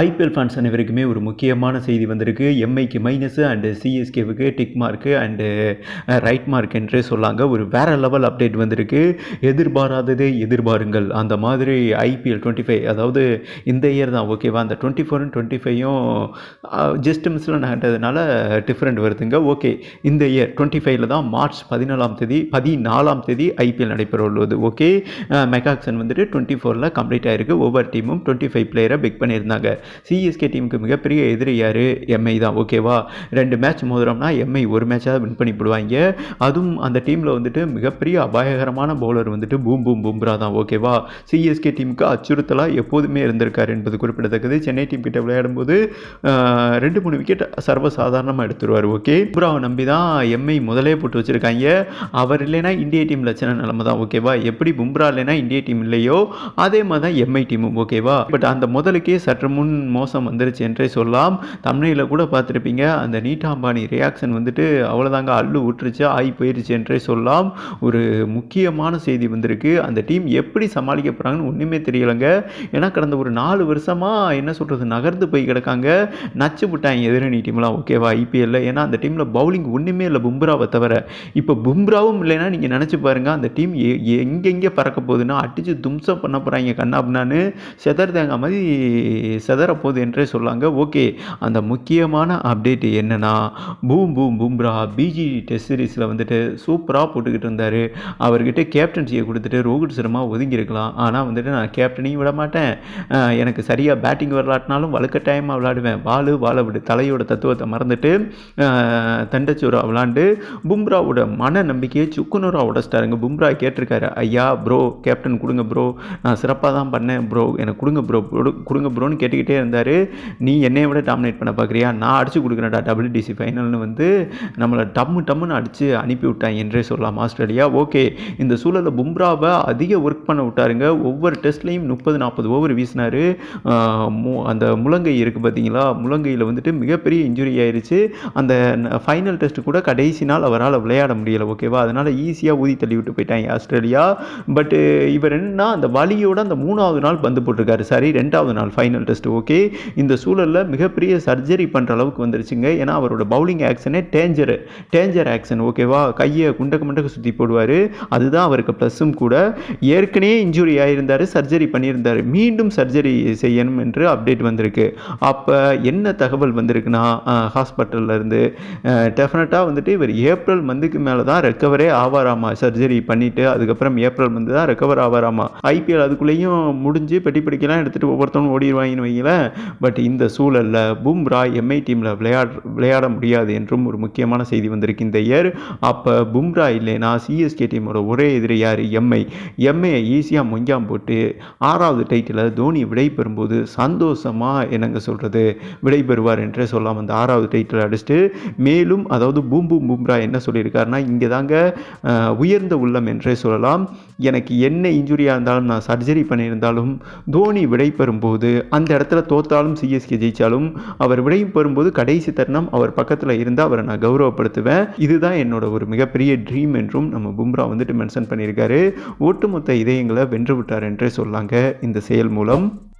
IPL fans அனைவருக்குமே ஒரு முக்கியமான செய்தி வந்திருக்கு. எம்ஐக்கு minus and சிஎஸ்கேவுக்கு tick mark and right mark என்று சொல்லாங்க. ஒரு வேற லெவல் அப்டேட் வந்திருக்கு. எதிர்பாராததே எதிர்பாருங்கள். அந்த மாதிரி ஐபிஎல் டுவெண்ட்டி ஃபைவ் அதாவது இந்த இயர் தான் ஓகேவா அந்த டுவெண்ட்டி ஃபோர் டுவெண்ட்டி ஃபைவும் ஜஸ்ட் மிஸ்ல நகர்ந்ததுனால டிஃப்ரெண்ட் வருதுங்க. ஓகே இந்த இயர் டுவெண்ட்டி ஃபைவ்ல தான் மார்ச் பதினாலாம் தேதி பதினாலாம் தேதி ஐபிஎல் நடைபெற உள்ளது. ஓகே மெகாக்சன் uh, வந்துட்டு டுவெண்ட்டி ஃபோரில் கம்ப்ளீட் ஆயிருக்கு. ஒவ்வொரு டீமும் டுவெண்ட்டி ஃபைவ் பிளேயரை பிக் பண்ணியிருந்தாங்க. சிஎஸ்கே டீமுக்கு மிகப்பெரிய எதிரி யார்? எம்ஐ தான். ஓகேவா ரெண்டு மேட்ச் மோதுறோம்னா எம்ஐ ஒரு மேட்சாக வின் பண்ணி போடுவாங்க. அதுவும் அந்த டீமில் வந்துட்டு மிகப்பெரிய அபாயகரமான பவுலர் வந்துட்டு பூம் பூம் பும்ரா தான். ஓகேவா சிஎஸ்கே டீமுக்கு அச்சுறுத்தலாக எப்போதுமே இருந்திருக்கார் என்பது குறிப்பிடத்தக்கது. சென்னை டீம் கிட்ட விளையாடும்போது ரெண்டு மூணு விக்கெட் சர்வசாதாரணமாக எடுத்துருவார். ஓகே பும்ராவை நம்பி தான் எம்ஐ முதலே போட்டு வச்சுருக்காங்க. அவர் இல்லைனா இந்திய டீம் லட்சண நிலைமை தான். ஓகேவா எப்படி பும்ரா இல்லைன்னா இந்திய டீம் இல்லையோ அதே மாதிரி தான் எம்ஐ டீமும் ஓகேவா பட் அந்த முதலுக்கே சற்று முன் மோசம் வந்துருச்சு என்றே சொல்லலாம். தமிழில் கூட பார்த்துருப்பீங்க அந்த நீட்டா அம்பானி ரியாக்ஷன் வந்துட்டு அவ்வளோதாங்க அள்ளு விட்டுருச்சு ஆகி போயிருச்சு என்றே சொல்லலாம். ஒரு முக்கியமான செய்தி வந்திருக்கு. அந்த டீம் எப்படி சமாளிக்க போகிறாங்கன்னு ஒன்றுமே தெரியலைங்க. ஏன்னா கடந்த ஒரு நாலு வருஷமாக என்ன சொல்கிறது நகர்ந்து போய் கிடக்காங்க. நச்சு விட்டாங்க எதிரணி டீம்லாம் ஓகேவா? ஐபிஎல்ல ஏன்னா அந்த டீமில் பவுலிங் ஒன்றுமே இல்லை பும்ராவை தவிர. இப்போ பும்ராவும் இல்லைன்னா நீங்கள் நினச்சி பாருங்கள் அந்த டீம் எங்கெங்கே பறக்க போகுதுன்னா அடித்து தும்சம் பண்ண போகிறாங்க கண்ணாப்னான்னு செதர் தேங்காய் மாதிரி செதர் போகுது என்றே சொல்லாங்க. ஓகே அந்த முக்கியமான அப்டேட் என்னன்னா boom boom Bumrah BG test சீரீஸில் வந்துட்டு சூப்பராக போட்டுக்கிட்டு இருந்தார். அவர்கிட்ட கேப்டன்சியை கொடுத்துட்டு ரோஹித் சர்மா ஒதுங்கியிருக்கலாம். ஆனால் வந்துட்டு நான் கேப்டனையும் விட மாட்டேன். எனக்கு சரியாக பேட்டிங் வரலாட்டினாலும் டைமாக விளாடுவேன் வாழு வாழ விடு தலையோட தத்துவத்தை மறந்துட்டு அஹ், தண்டச்சோரா விளாண்டு பும்ராவோட மன நம்பிக்கையை சுக்குநூறாக உடச்சிட்டாருங்க பும்ரா கேட்டிருக்காரு. ஐயா ப்ரோ கேப்டன் கொடுங்க ப்ரோ நான் சிறப்பாக தான் பண்ணேன் ப்ரோ எனக்கு கொடுங்க ப்ரோ கொடுங்க ப்ரோன்னு கேட்டுக்கிட்டே இருந்தார். நீ என்னை விட டாமினேட் பண்ண பார்க்குறியா நான் அடிச்சு கொடுக்குறேன்டா டபிள்யூடிசி ஃபைனல்னு வந்து நம்மளை டம்மு டம்முன்னு அடித்து அனுப்பி விட்டாங்க என்றே சொல்லலாம் ஆஸ்திரேலியா. ஓகே இந்த சூழலில் பும்ராவை அதிக ஒர்க் பண்ண விட்டாருங்க. ஒவ்வொரு டெஸ்ட்லேயும் முப்பது நாற்பது ஓவர் வீசினார். அந்த முழங்கை இருக்குது பார்த்தீங்களா முழங்கையில் வந்துட்டு மிகப்பெரிய இன்ஜுரி ஆயிடுச்சு அந்த ஃபைனல் டெஸ்ட் கூட கடைசி நாள் அவரால் விளையாட முடியலை ஓகேவா அதனால் ஈஸியாக ஊதி தள்ளி விட்டு போயிட்டாங்க ஆஸ்திரேலியா. பட்டு இவர் என்னன்னா அந்த வலியோட அந்த மூணாவது நாள் பந்து போட்டிருக்காரு. சரி ரெண்டாவது நாள் ஃபைனல் டெஸ்ட் ஓகே இந்த சூழலில் மிகப்பெரிய சர்ஜரி பண்ணுற அளவுக்கு வந்துருச்சுங்க. ஏன்னா அவரோட பவுலிங் ஆக்ஷனே டேஞ்சர் டேஞ்சர் ஆக்ஷன் ஓகேவா? கையை குண்டக்கு மண்டக்கு சுற்றி போடுவார். அதுதான் அவருக்கு ப்ளஸ்ஸும் கூட. ஏற்கனவே இன்ஜுரி ஆகியிருந்தார் சர்ஜரி பண்ணியிருந்தார். மீண்டும் சர்ஜரி செய்யணும் என்று அப்டேட் வந்திருக்கு. அப்போ என்ன தகவல் வந்திருக்குன்னா ஹாஸ்பிட்டல்ல இருந்து டெஃபினட்டாக வந்துட்டு இவர் ஏப்ரல் மந்த்துக்கு மேலே தான் ரெக்கவரே ஆவாராமா? சர்ஜரி பண்ணிவிட்டு அதுக்கப்புறம் ஏப்ரல் மந்த் தான் ரெக்கவர் ஆவாராமா? ஐபிஎல் அதுக்குள்ளேயும் முடிஞ்சு பெட்டி படிக்கலாம் எடுத்துகிட்டு ஒவ்வொருத்தவங்க ஓடிடுவாங்கன்னு வைங்களேன் பட் இந்த சூழலில் பும்ரா எம்ஐ டீமில் விளையாட விளையாட முடியாது என்றும் ஒரு முக்கியமான செய்தி வந்திருக்கு இந்த இயர் அப்போ பும்ரா இல்லைனா சிஎஸ்கே டீமோட ஒரே எதிரி யார்? எம்ஐ எம்ஐயை ஈஸியாக மொஞ்சாம் போட்டு ஆறாவது டைட்டில் தோனி விடை பெறும்போது சந்தோஷமாக என்னங்க சொல்கிறது விடை பெறுவார் என்றே சொல்லலாம் அந்த ஆறாவது டைட்டில் அடிச்சுட்டு. மேலும் அதாவது பூம் பூம் பும்ரா என்ன சொல்லியிருக்காருன்னா இங்கே தாங்க உயர்ந்த உள்ளம் என்றே சொல்லலாம். எனக்கு என்ன இன்ஜுரியாக இருந்தாலும் நான் சர்ஜரி பண்ணியிருந்தாலும் தோனி விடை பெறும்போது அந்த இடத்துல தோத்தாலும் சிஎஸ்கே ஜெயிச்சாலும் அவர் விடையும் பெறும்போது கடைசி தருணம் அவர் பக்கத்தில் இருந்தால் அவரை நான் கௌரவப்படுத்துவேன். இதுதான் என்னோட ஒரு மிகப்பெரிய ட்ரீம் என்றும் நம்ம பும்ரா வந்துட்டு மென்ஷன் பண்ணியிருக்காரு. ஒட்டுமொத்த இதயங்களை வென்று விட்டார் என்றே சொல்லாங்க இந்த செயல் மூலம்.